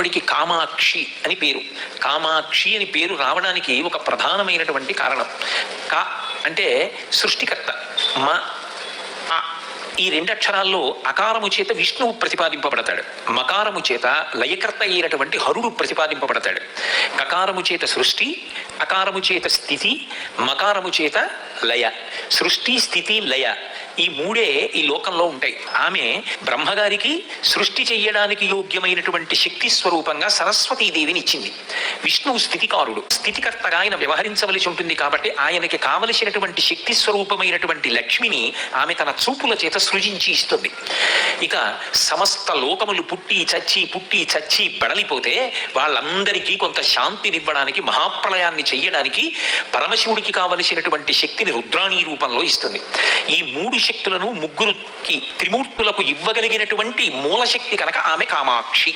ఆవిడికి కామాక్షి అని పేరు. కామాక్షి అని పేరు రావడానికి ఒక ప్రధానమైనటువంటి కారణం. కా అంటే సృష్టికర్త. మ ఆ ఈ రెండు అక్షరాల్లో అకారము చేత విష్ణువు ప్రతిపాదింపబడతాడు. మకారము చేత లయకర్త అయినటువంటి హరుడు ప్రతిపాదింపబడతాడు. కకారము చేత సృష్టి అకారము చేత స్థితి మకారము చేత లయ. సృష్టి స్థితి లయ. ఈ మూడే ఈ లోకంలో ఉంటాయి. ఆమె బ్రహ్మగారికి సృష్టి చెయ్యడానికి యోగ్యమైనటువంటి శక్తి స్వరూపంగా సరస్వతీదేవిని ఇచ్చింది. విష్ణువు స్థితికారుడు. స్థితికర్తగా ఆయన వ్యవహరించవలసి ఉంటుంది కాబట్టి ఆయనకి కావలసినటువంటి శక్తి స్వరూపమైనటువంటి లక్ష్మిని ఆమె తన చూపుల చేత సృజించి ఇస్తుంది. ఇక సమస్త లోకములు పుట్టి చచ్చి పుట్టి చచ్చి బడలిపోతే వాళ్ళందరికీ కొంత శాంతినివ్వడానికి మహాప్రళయాన్ని చెయ్యడానికి పరమశివుడికి కావలసినటువంటి శక్తిని రుద్రాణి రూపంలో ఇస్తుంది. ఈ మూడు శక్తులను ముగ్గురుకి త్రిమూర్తులకు ఇవ్వగలిగినటువంటి మూలశక్తి కనుక ఆమె కామాక్షి.